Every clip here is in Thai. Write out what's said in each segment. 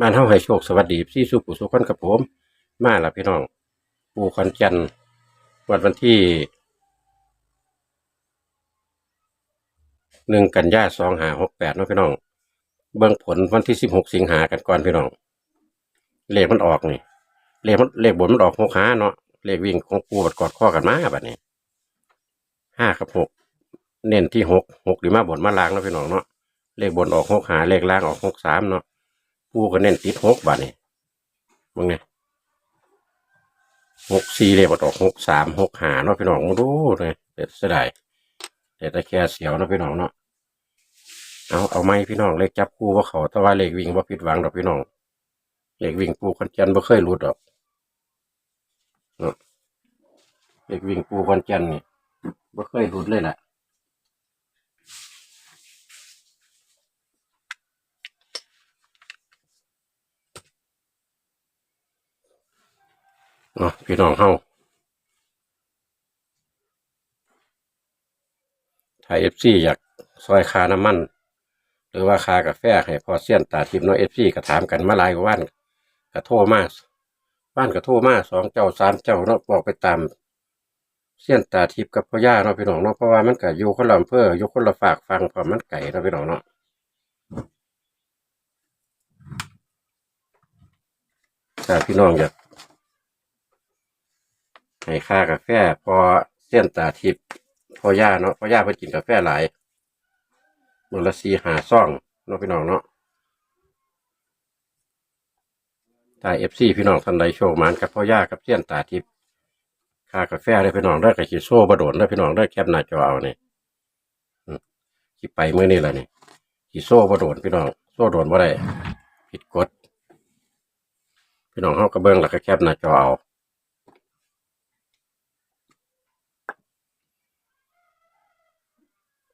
บ้านเฮาให้โชคสวัสดีพี่สุขุสุขคนกับผม มาละพี่น้อง ปูคอนจันวันวันที่หนึ่งกันยาสองหาหกแปดนะพี่น้อง เบิ่งผลวันที่สิบหกสิงหากันก่อนพี่น้อง เลขมันออกนี่ เลขมันเลขบนมันออกหกหาเนาะ เลขวิ่งของปูบัดกอดข้อกันมาแบัดนี้ห้ากับหกเน้นที่หกหกหรือมาบนมาล่างนะพี่น้องเนาะ เลขบนออกหกหาเลขล่างออกหกสามเนาะ ปูก็เน้นติดหกบัดนี้มึงไงหกสี่เลขมันออกหกสามหกหาเนาะพี่น้องมาดูเลยเด็ดเสียดายเด็ดตะแค่เสียวเนาะพี่น้องเนาะเอาเอาไหมพี่น้องเลขจับคู่ว่าเขาแต่ว่าเลขวิ่งว่าผิดหวังดอกพี่น้องเลขวิ่งปูคอนเจนทร์บ่เคยหลุดดอกเนาะเลขวิ่งปูคอนเจนนี่บ่เคยหลุดเลยแหละ เนาะพี่น้องเฮาถ้าเอฟซีอยากซอยคาน้ำมัน หรือว่าคากาแฟให้พอเสี้ยนตาทิพย์เนาะเอฟซีก็ถามกันมาหลายกว่าวันก็โทรมาบ้านก็โทรมาสองเจ้าสามเจ้าเนาะบอกไปตามเสี้ยนตาทิพย์กับพ่อย่าเนาะพี่น้องเนาะเพราะว่ามันก็อยู่คนละอำเภออยู่คนละฝากฟังเพราะมันไก่เนาะพี่น้องเนาะถ้าพี่น้องอยาก ให้ค่ากาแฟพอเสี้ยนตาทิพย์พ่อย่าเนาะพ่อย่าเพิ่นกินกาแฟหลายมื้อละสี่หาซ่องเนาะพี่น้องเนาะถ้าเอฟซีพี่น้องท่านใดโชคหมานกับพ่อย่ากับเสี้ยนตาทิพย์ค่ากาแฟได้พี่น้องได้กับขีโซ่บะโดนได้พี่น้องได้แคปหน้าจอเอาเนี่อืมขีไปเมื่อนี่แหละนี่ขีโซ่บะโดนพี่น้องโซ่โดนบ่ได้ผิดกฎพี่น้องเฮากระเบื้องแล้วก็แคปหน้าจอเอา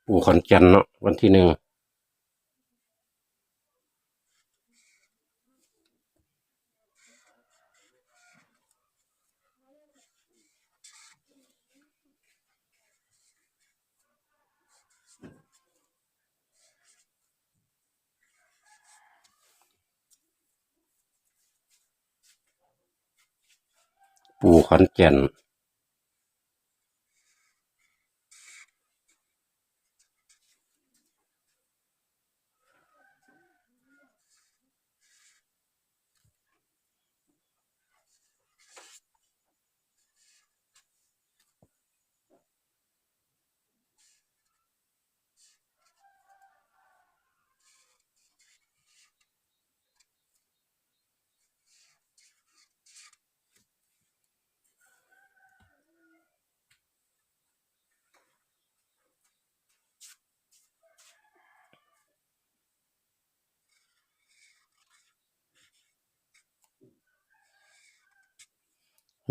ปู่ขอนแก่นเนาะวันที่หนึ่งปู่ขอนแก่น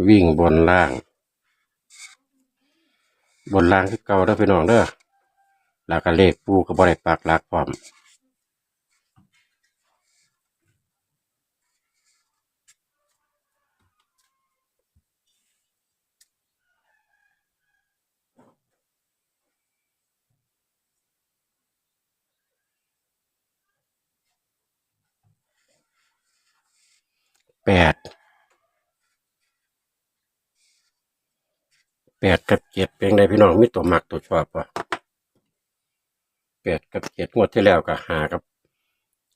วิ่งบนล่าง บนล่างคือเก่าเด้อพี่น้องเด้อแล้วก็เลขปูก็บ่ได้ปักลักพร้อมแปด แปดกับเจ็ดเป็นไงพี่น้องมีตัวมักตัวชอบปะแปดกับเจ็ดงวดที่แล้วก็หากับ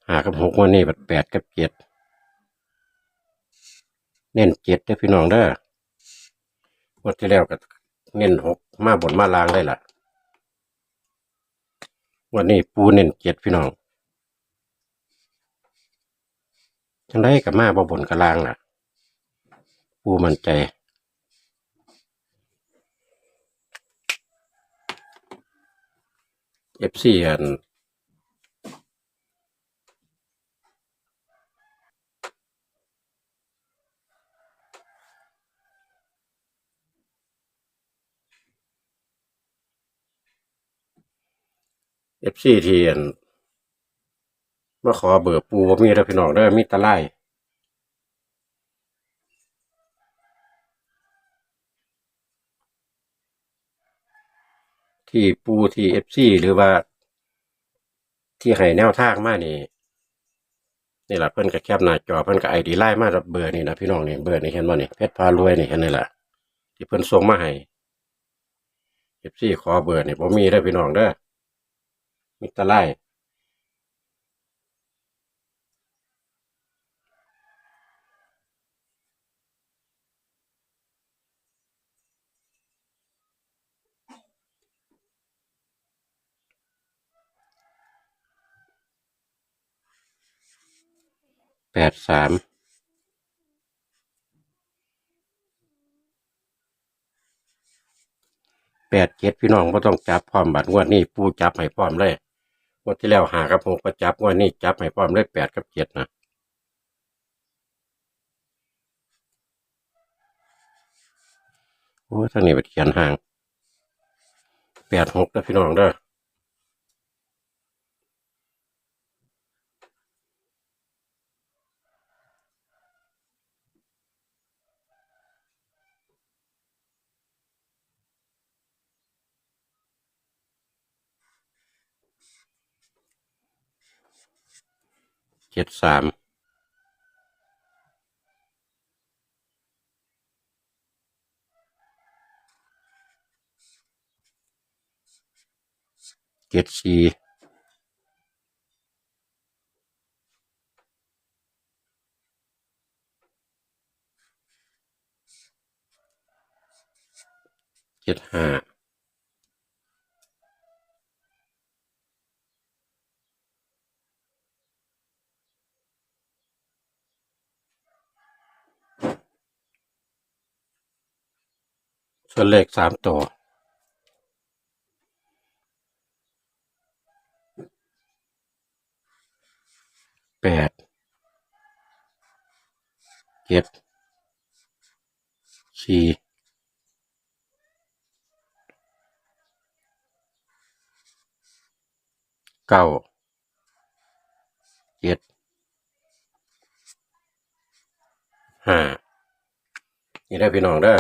หากับหกวดนี้แบบแปดกับเจ็ดเน้นเจ็ดเด้พี่น้องเด้องวดที่แล้วก็เน้นหกมาบนมาลางเลยล่ะ วันนี้ปูเน้นเจ็ดพี่น้องจังได้กับมาบ่บนกับลางล่ะ ปูมันใจ เอฟซีอันเอฟซีเที่อันมาขอเบอร์ปูบ่ามีแล้วพี่น้องเด้อมีตะไล ที่ปูที่เอฟซีหรือว่า ที่ให้แนวทางมานี่นี่แหละเพื่อนก็แคบหน้าจอเพื่อนก็ไอดีไล่มาจากเบอร์นี่นะพี่น้องนี่เบอร์นี่เห็นบ่นี่เพชรพารวยนี่เห็นนี่แหละที่เพื่อนส่งมาให้เอฟซีขอเบอร์นี่ผมมีได้พี่น้องเด้อมิตรไล่ แปดสามแปดเจ็ดพี่น้องบ่ต้องจับพร้อมบัดงวดนี้ปูจับให้พร้อมเลยงวดที่แล้วหากับหกก็จับงวดนี้จับให้พร้อมเลยแปดกับเจ็ดนะโอ้ทางนี้ไปเขียนห่างแปดหกนะพี่น้องเด้อ เจ็ดสามเจ็ดสี่เจ็ดห้า ส่วนเลขสามตัว แปด เจ็ดสี่เก้า เจ็ด ห้า นี่ได้พี่น้องเด้อ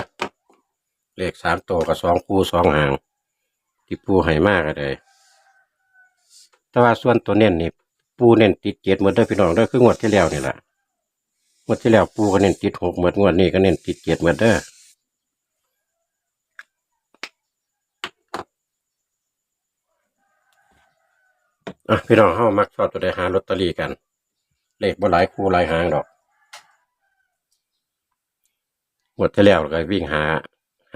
เลขสามตัวกับสองคู่สองหาง ที่ปูให้มากเลยแต่ว่าส่วนตัวเน้นนี่ปูเน้นติดเจ็ดหมดเด้อพี่น้องเด้อคืองวดที่แล้วนี่แหละงวดที่แล้วปูก็เน้นติดหกหมดงวดนี้ก็เน้นติดเจ็ดหมดเด้ออะพี่น้องเฮามักชอบตัวใดหาลอตเตอรี่กัน เลขบ่หลายคู่หลายหางดอกงวดที่แล้วก็วิ่งหา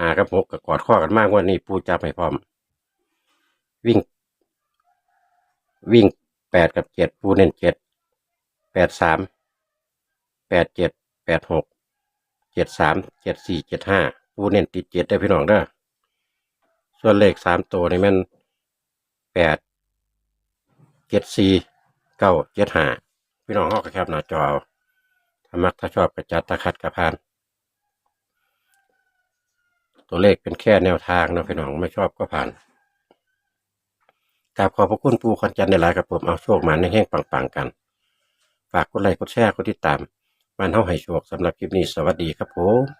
หากับหกก็กอดข้อกันมากงวดนี้ปูจับให้พร้อม วิ่ง วิ่งแปดกับเจ็ดปูเน้นเจ็ดแปดสามแปดเจ็ดแปดหกเจ็ดสามเจ็ดสี่เจ็ดห้าปูเน้นติดเจ็ดได้พี่น้องเด้อส่วนเลขสามตัวนี่มันแปดเจ็ดสี่เก้าเจ็ดห้าพี่น้องเขาก็แคปหน้าจอเอาถ้ามักถ้าชอบก็จัดตะคัดกระพาน ตัวเลขเป็นแค่แนวทางนะพี่น้องไม่ชอบก็ผ่านกราบขอบพระคุณปูคอนจันในหลายกับผมเอาโชคมาในแห้งปังๆกัน ฝากกดไลค์กดแชร์กดติดตามมันเท่าให้โชคสำหรับคลิปนี้สวัสดีครับผม